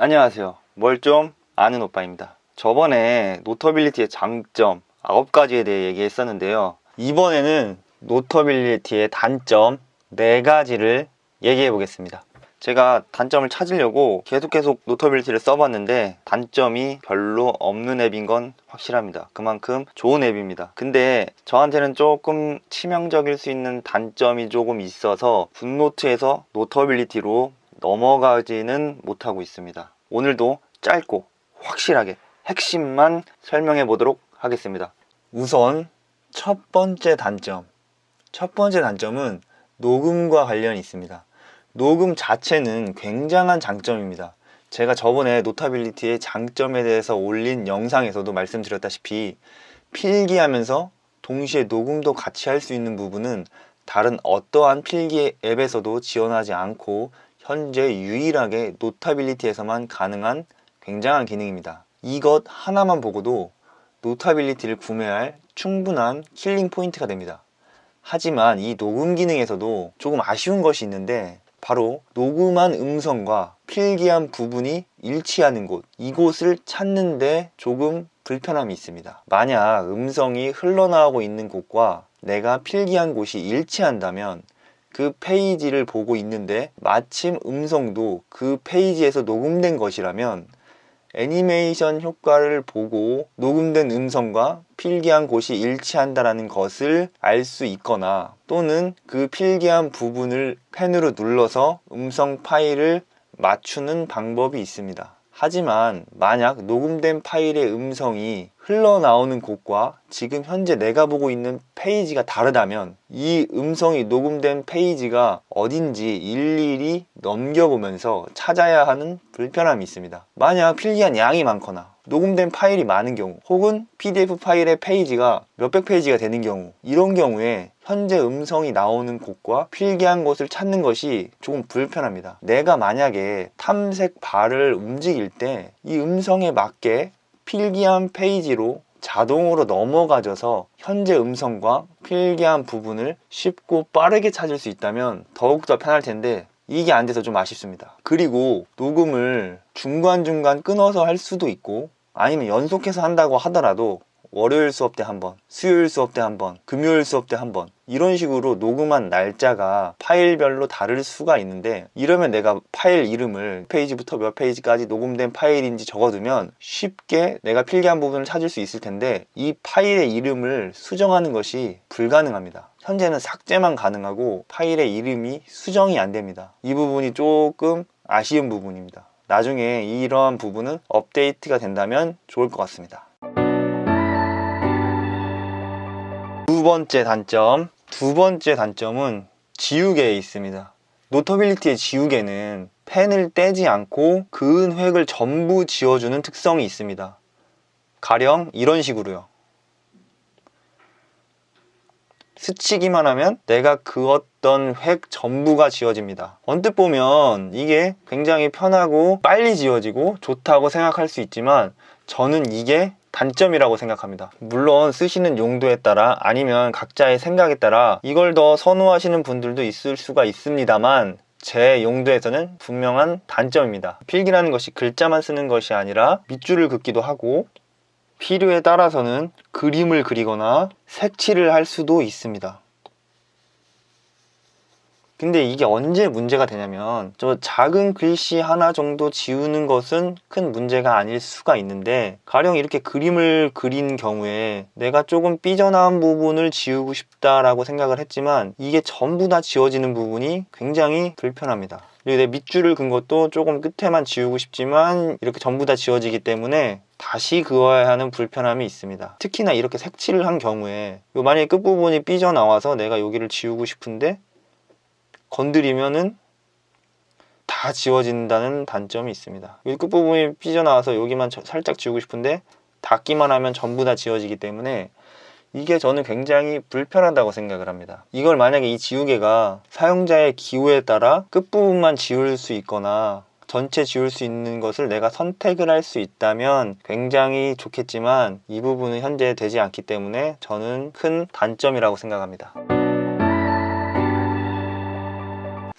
안녕하세요. 뭘 좀 아는 오빠입니다. 저번에 노터빌리티의 장점 9가지에 대해 얘기했었는데요. 이번에는 노터빌리티의 단점 4가지를 얘기해 보겠습니다. 제가 단점을 찾으려고 계속 계속 노터빌리티를 써봤는데 단점이 별로 없는 앱인 건 확실합니다. 그만큼 좋은 앱입니다. 근데 저한테는 조금 치명적일 수 있는 단점이 조금 있어서 굿노트에서 노터빌리티로 넘어가지는 못하고 있습니다. 오늘도 짧고 확실하게 핵심만 설명해 보도록 하겠습니다. 우선 첫 번째 단점. 첫 번째 단점은 녹음과 관련이 있습니다. 녹음 자체는 굉장한 장점입니다. 제가 저번에 노타빌리티의 장점에 대해서 올린 영상에서도 말씀드렸다시피 필기하면서 동시에 녹음도 같이 할 수 있는 부분은 다른 어떠한 필기 앱에서도 지원하지 않고 현재 유일하게 노타빌리티에서만 가능한 굉장한 기능입니다. 이것 하나만 보고도 노타빌리티를 구매할 충분한 킬링 포인트가 됩니다. 하지만 이 녹음 기능에서도 조금 아쉬운 것이 있는데 바로 녹음한 음성과 필기한 부분이 일치하는 곳 이곳을 찾는데 조금 불편함이 있습니다. 만약 음성이 흘러나오고 있는 곳과 내가 필기한 곳이 일치한다면 그 페이지를 보고 있는데 마침 음성도 그 페이지에서 녹음된 것이라면 애니메이션 효과를 보고 녹음된 음성과 필기한 곳이 일치한다라는 것을 알 수 있거나 또는 그 필기한 부분을 펜으로 눌러서 음성 파일을 맞추는 방법이 있습니다. 하지만 만약 녹음된 파일의 음성이 흘러나오는 곳과 지금 현재 내가 보고 있는 페이지가 다르다면 이 음성이 녹음된 페이지가 어딘지 일일이 넘겨보면서 찾아야 하는 불편함이 있습니다. 만약 필기한 양이 많거나 녹음된 파일이 많은 경우 혹은 PDF 파일의 페이지가 몇백 페이지가 되는 경우 이런 경우에 현재 음성이 나오는 곳과 필기한 곳을 찾는 것이 조금 불편합니다. 내가 만약에 탐색 바를 움직일 때 이 음성에 맞게 필기한 페이지로 자동으로 넘어가져서 현재 음성과 필기한 부분을 쉽고 빠르게 찾을 수 있다면 더욱더 편할 텐데 이게 안 돼서 좀 아쉽습니다. 그리고 녹음을 중간중간 끊어서 할 수도 있고 아니면 연속해서 한다고 하더라도 월요일 수업 때 한 번, 수요일 수업 때 한 번, 금요일 수업 때 한 번, 이런 식으로 녹음한 날짜가 파일별로 다를 수가 있는데, 이러면 내가 파일 이름을 페이지부터 몇 페이지까지 녹음된 파일인지 적어두면 쉽게 내가 필기한 부분을 찾을 수 있을 텐데, 이 파일의 이름을 수정하는 것이 불가능합니다. 현재는 삭제만 가능하고 파일의 이름이 수정이 안 됩니다. 이 부분이 조금 아쉬운 부분입니다. 나중에 이러한 부분은 업데이트가 된다면 좋을 것 같습니다. 두 번째 단점. 두 번째 단점은 지우개에 있습니다. 노터빌리티의 지우개는 펜을 떼지 않고 그은 획을 전부 지워주는 특성이 있습니다. 가령 이런 식으로요. 스치기만 하면 내가 그었던 획 전부가 지워집니다. 언뜻 보면 이게 굉장히 편하고 빨리 지워지고 좋다고 생각할 수 있지만 저는 이게 단점이라고 생각합니다. 물론 쓰시는 용도에 따라 아니면 각자의 생각에 따라 이걸 더 선호하시는 분들도 있을 수가 있습니다만 제 용도에서는 분명한 단점입니다. 필기라는 것이 글자만 쓰는 것이 아니라 밑줄을 긋기도 하고 필요에 따라서는 그림을 그리거나 색칠을 할 수도 있습니다. 근데 이게 언제 문제가 되냐면 저 작은 글씨 하나 정도 지우는 것은 큰 문제가 아닐 수가 있는데 가령 이렇게 그림을 그린 경우에 내가 조금 삐져나온 부분을 지우고 싶다라고 생각을 했지만 이게 전부 다 지워지는 부분이 굉장히 불편합니다. 그리고 내 밑줄을 근 것도 조금 끝에만 지우고 싶지만 이렇게 전부 다 지워지기 때문에 다시 그어야 하는 불편함이 있습니다. 특히나 이렇게 색칠을 한 경우에 만약에 끝부분이 삐져나와서 내가 여기를 지우고 싶은데 건드리면은 다 지워진다는 단점이 있습니다. 이 끝부분이 삐져나와서 여기만 살짝 지우고 싶은데 닿기만 하면 전부 다 지워지기 때문에 이게 저는 굉장히 불편하다고 생각을 합니다. 이걸 만약에 이 지우개가 사용자의 기호에 따라 끝부분만 지울 수 있거나 전체 지울 수 있는 것을 내가 선택을 할 수 있다면 굉장히 좋겠지만 이 부분은 현재 되지 않기 때문에 저는 큰 단점이라고 생각합니다.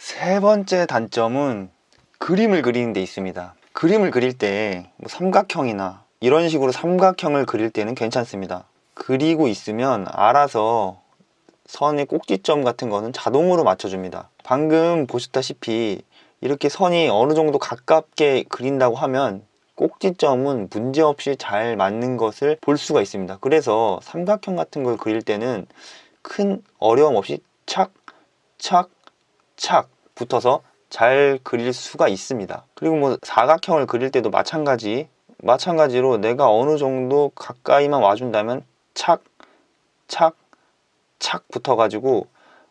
세 번째 단점은 그림을 그리는 데 있습니다. 그림을 그릴 때뭐 삼각형이나 이런 식으로 삼각형을 그릴 때는 괜찮습니다. 그리고 있으면 알아서 선의 꼭지점 같은 거는 자동으로 맞춰줍니다. 방금 보셨다시피 이렇게 선이 어느 정도 가깝게 그린다고 하면 꼭지점은 문제없이 잘 맞는 것을 볼 수가 있습니다. 그래서 삼각형 같은 걸 그릴 때는 큰 어려움 없이 착, 착, 착 붙어서 잘 그릴 수가 있습니다. 그리고 뭐 사각형을 그릴 때도 마찬가지, 마찬가지로 내가 어느 정도 가까이만 와준다면 착, 착, 착 붙어가지고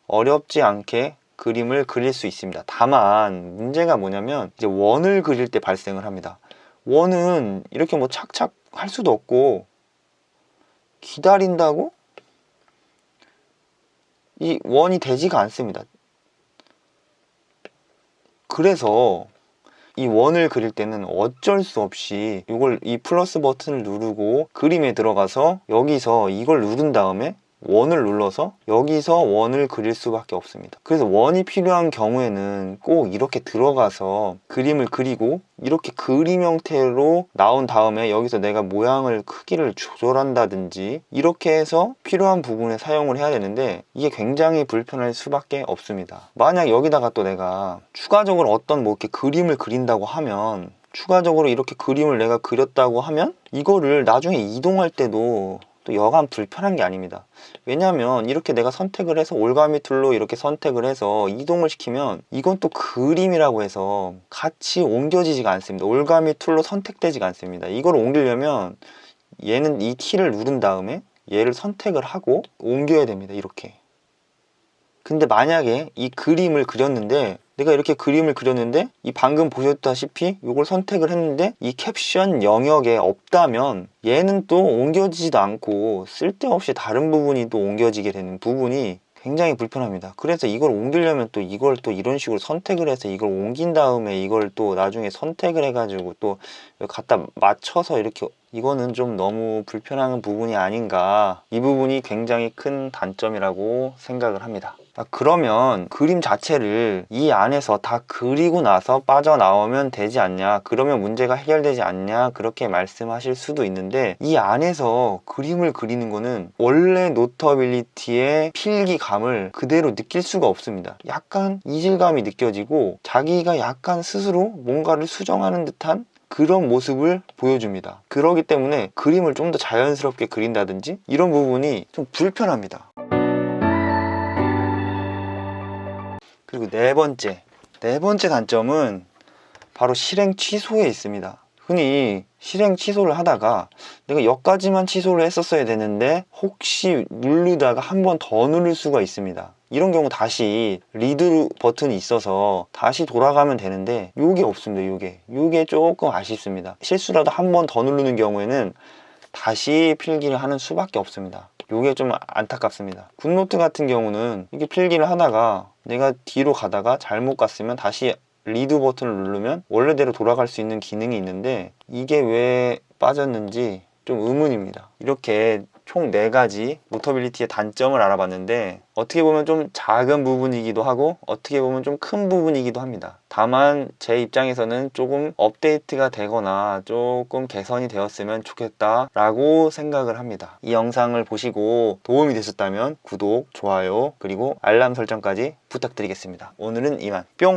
어렵지 않게 그림을 그릴 수 있습니다. 다만 문제가 뭐냐면 이제 원을 그릴 때 발생을 합니다. 원은 이렇게 뭐 착착 할 수도 없고 기다린다고 이 원이 되지가 않습니다. 그래서 이 원을 그릴 때는 어쩔 수 없이 이걸 이 플러스 버튼을 누르고 그림에 들어가서 여기서 이걸 누른 다음에 원을 눌러서 여기서 원을 그릴 수밖에 없습니다. 그래서 원이 필요한 경우에는 꼭 이렇게 들어가서 그림을 그리고 이렇게 그림 형태로 나온 다음에 여기서 내가 모양을 크기를 조절한다든지 이렇게 해서 필요한 부분에 사용을 해야 되는데 이게 굉장히 불편할 수밖에 없습니다. 만약 여기다가 또 내가 추가적으로 어떤 뭐 이렇게 그림을 그린다고 하면 추가적으로 이렇게 그림을 내가 그렸다고 하면 이거를 나중에 이동할 때도 또 여간 불편한 게 아닙니다. 왜냐하면 이렇게 내가 선택을 해서 올가미 툴로 이렇게 선택을 해서 이동을 시키면 이건 또 그림이라고 해서 같이 옮겨지지가 않습니다. 올가미 툴로 선택되지가 않습니다. 이걸 옮기려면 얘는 이 키를 누른 다음에 얘를 선택을 하고 옮겨야 됩니다. 이렇게. 근데 만약에 이 그림을 그렸는데 내가 이렇게 그림을 그렸는데 이 방금 보셨다시피 이걸 선택을 했는데 이 캡션 영역에 없다면 얘는 또 옮겨지지도 않고 쓸데없이 다른 부분이 또 옮겨지게 되는 부분이 굉장히 불편합니다. 그래서 이걸 옮기려면 또 이걸 또 이런 식으로 선택을 해서 이걸 옮긴 다음에 이걸 또 나중에 선택을 해가지고 또 갖다 맞춰서 이렇게 이거는 좀 너무 불편한 부분이 아닌가 이 부분이 굉장히 큰 단점이라고 생각을 합니다. 아, 그러면 그림 자체를 이 안에서 다 그리고 나서 빠져나오면 되지 않냐 그러면 문제가 해결되지 않냐 그렇게 말씀하실 수도 있는데 이 안에서 그림을 그리는 거는 원래 노터빌리티의 필기감을 그대로 느낄 수가 없습니다 약간 이질감이 느껴지고 자기가 약간 스스로 뭔가를 수정하는 듯한 그런 모습을 보여줍니다. 그러기 때문에 그림을 좀 더 자연스럽게 그린다든지 이런 부분이 좀 불편합니다. 그리고 네 번째, 네 번째 단점은 바로 실행 취소에 있습니다. 흔히 실행 취소를 하다가 내가 여기까지만 취소를 했었어야 되는데 혹시 누르다가 한 번 더 누를 수가 있습니다. 이런 경우 다시 리드 버튼이 있어서 다시 돌아가면 되는데 요게 없습니다. 요게 요게 조금 아쉽습니다. 실수라도 한 번 더 누르는 경우에는 다시 필기를 하는 수밖에 없습니다. 요게 좀 안타깝습니다. 굿노트 같은 경우는 이게 필기를 하다가 내가 뒤로 가다가 잘못 갔으면 다시 리드 버튼을 누르면 원래대로 돌아갈 수 있는 기능이 있는데 이게 왜 빠졌는지 좀 의문입니다. 이렇게 총 4가지 노터빌리티의 단점을 알아봤는데 어떻게 보면 좀 작은 부분이기도 하고 어떻게 보면 좀 큰 부분이기도 합니다. 다만 제 입장에서는 조금 업데이트가 되거나 조금 개선이 되었으면 좋겠다 라고 생각을 합니다. 이 영상을 보시고 도움이 되셨다면 구독, 좋아요, 그리고 알람 설정까지 부탁드리겠습니다. 오늘은 이만 뿅!